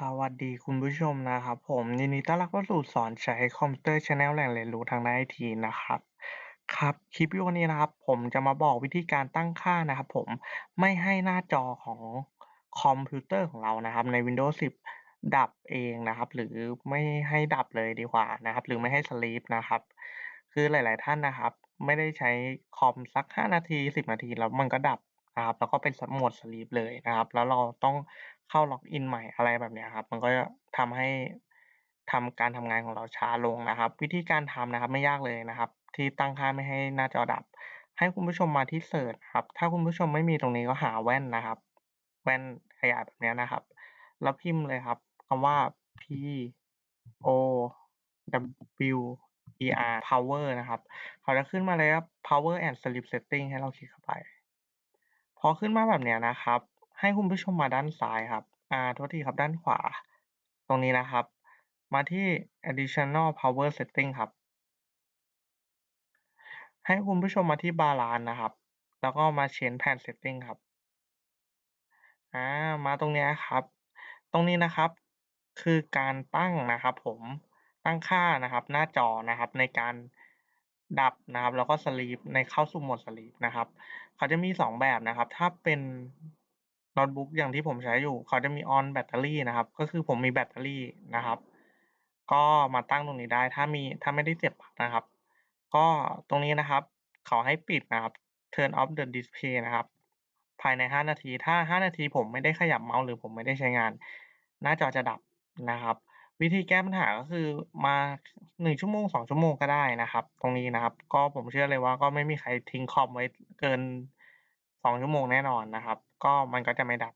สวัสดีคุณผู้ชมนะครับผมยินดีต้อนรับเข้าสู่สอนใช้คอมพิวเตอร์ชาแนลแหล่งเรียนรู้ทางด้านไอทีนะครับครับคลิปวิดีโอนี้นะครับ ผมจะมาบอกวิธีการตั้งค่านะครับ ผมไม่ให้หน้าจอของคอมพิวเตอร์ของเรานะครับ ใน Windows 10 ดับเองนะครับ หรือไม่ให้ดับเลยดีกว่านะครับ หรือไม่ให้สลีปนะครับ คือหลาย ๆ ท่านนะครับ ไม่ได้ใช้คอมสัก 5 นาที 10 นาทีแล้วมันก็ดับนะครับแล้วก็เป็นโหมดสลีปเลยนะครับ แล้วเราต้อง เข้าล็อกอินใหม่อะไรแบบเนี้ยครับ มันก็จะทำให้ทำการทำงานของเราช้าลงนะครับ วิธีการทำนะครับไม่ยากเลยนะครับ ที่ตั้งค่าไม่ให้หน้าจอดับ ให้คุณผู้ชมมาที่เซิร์ชครับ ถ้าคุณผู้ชมไม่มีตรงนี้ก็หาแว่นนะครับ แว่นขยายแบบเนี้ยนะครับ แล้วพิมพ์เลยครับคำว่า P O W E R power นะครับ เขาจะขึ้นมาเลยครับ power and sleep setting ให้เราคลิกเข้าไป พอขึ้นมาแบบเนี้ยนะครับ ให้คุณผู้ชมมาด้านซ้ายครับ อ่า โทษทีครับด้านขวา ตรงนี้นะครับ มาที่ additional power setting ครับ ให้คุณผู้ชมมาที่ balance นะครับ แล้วก็มา change pan setting ครับ อ่า มาตรงนี้ครับ ตรงนี้นะครับ คือการตั้งนะครับผม ตั้งค่านะครับ หน้าจอนะครับ ในการดับนะครับ แล้วก็ sleep ในเข้าสู่โหมด sleep นะครับ เขาจะมี 2 แบบนะครับ ถ้าเป็น โน้ตบุ๊กอย่างที่ผมใช้อยู่เขาจะมี on แบตเตอรี่นะครับ ก็คือผมมีแบตเตอรี่นะครับ ก็มาตั้งตรงนี้ได้ถ้ามีถ้าไม่ได้เสียบปลั๊กนะครับ ก็ตรงนี้นะครับ เขาให้ปิดนะครับ turn off the display นะครับ ภายใน 5 นาที ถ้า 5 นาทีผมไม่ได้ขยับเมาส์หรือผมไม่ได้ใช้งาน หน้าจอจะดับนะครับ วิธีแก้ปัญหาก็คือมา 1 ชั่วโมง 2 ชั่วโมงก็ได้นะครับ ตรงนี้นะครับ ก็ผมเชื่อเลยว่าก็ไม่มีใครทิ้งคอมไว้เกิน 2ชั่วโมงแน่นอนนะครับ ก็มันก็จะไม่ดับ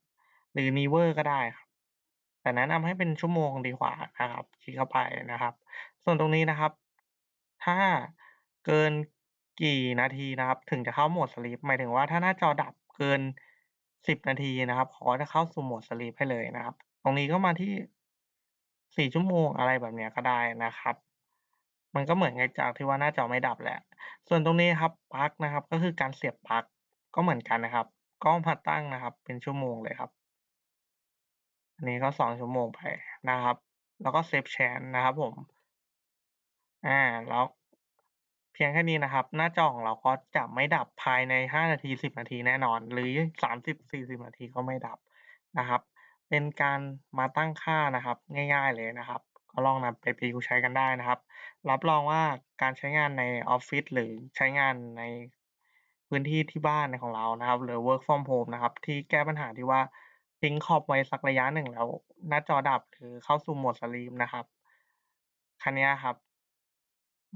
หรือ never ก็ได้ครับ แต่แนะนำให้เป็นชั่วโมงดีกว่านะครับคลิกเข้าไปนะครับ ส่วนตรงนี้นะครับ ถ้าเกินกี่นาทีนะครับ ถึงจะเข้าโหมด sleep หมายถึงว่าถ้าหน้าจอดับเกิน10นาทีนะครับขาก็จะเข้าสู่โหมด sleep ให้เลยนะครับ ตรงนี้ก็มาที่4ชั่วโมงอะไรแบบนี้ก็ได้นะครับ มันก็เหมือนกับจากที่ว่าหน้าจอไม่ดับแหละ ส่วนตรงนี้ครับปลั๊กนะครับ ก็คือการเสียบปลั๊ก ก็เหมือนกันนะครับ ก็มาตั้งนะครับ เป็นชั่วโมงเลยครับ อันนี้ก็2ชั่วโมงไปนะครับ แล้วก็ save change นะครับผม อ่า แล้วเพียงแค่นี้นะครับ หน้าจอของเราก็จะไม่ดับภายใน 5 นาที 10 นาทีแน่นอน หรือ 30-40 นาทีก็ไม่ดับนะครับ เป็นการมาตั้งค่านะครับ ง่าย ๆเลยนะครับ ก็ลองนำไปประยุกต์ใช้กันได้นะครับ รับรองว่าการใช้งานในออฟฟิศหรือใช้งานใน พื้นที่ที่บ้านของเรานะครับ หรือ work from home นะครับ ที่แก้ปัญหาที่ว่าทิ้งคอมไว้สักระยะหนึ่งแล้ว หน้าจอดับหรือเข้าสู่โหมด sleep นะครับคันนี้ครับ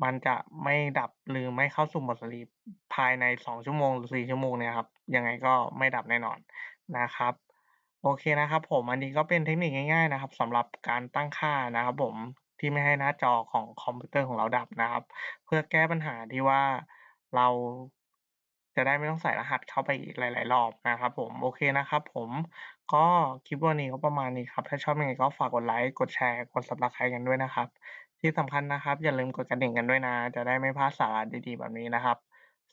มันจะไม่ดับหรือไม่เข้าสู่โหมด sleep ภายใน2ชั่วโมงหรือ4ชั่วโมงเนี่ยครับยังไงก็ไม่ดับแน่นอนนะครับโอเคนะครับ ผมอันนี้ก็เป็นเทคนิคง่ายๆนะครับสำหรับการตั้งค่านะครับผมที่ไม่ให้หน้าจอของคอมพิวเตอร์ของเราดับนะครับ เพื่อแก้ปัญหาที่ว่าเรา จะได้ไม่ต้องใส่รหัสเข้าไปอีกหลาย ๆ รอบนะครับผมโอเคนะครับผมก็คลิปวันนี้ก็ประมาณนี้ครับ ถ้าชอบยังไงก็ฝากกดไลก์กดแชร์กด Subscribe กันด้วยนะครับ ที่สำคัญนะครับ อย่าลืมกดกระดิ่งกันด้วยนะ จะได้ไม่พลาดสาระดีๆ แบบนี้นะครับ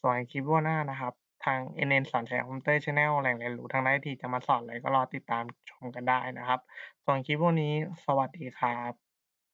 ส่วนคลิปวิดีโอหน้านะครับ ทาง NN สอนใช้คอมพิวเตอร์ชาแนลแหล่งเรียนรู้ทางด้านไอทีจะมาสอนอะไรก็รอติดตามชมกันได้นะครับ ส่วนคลิปวิดีโอนี้ สวัสดีครับ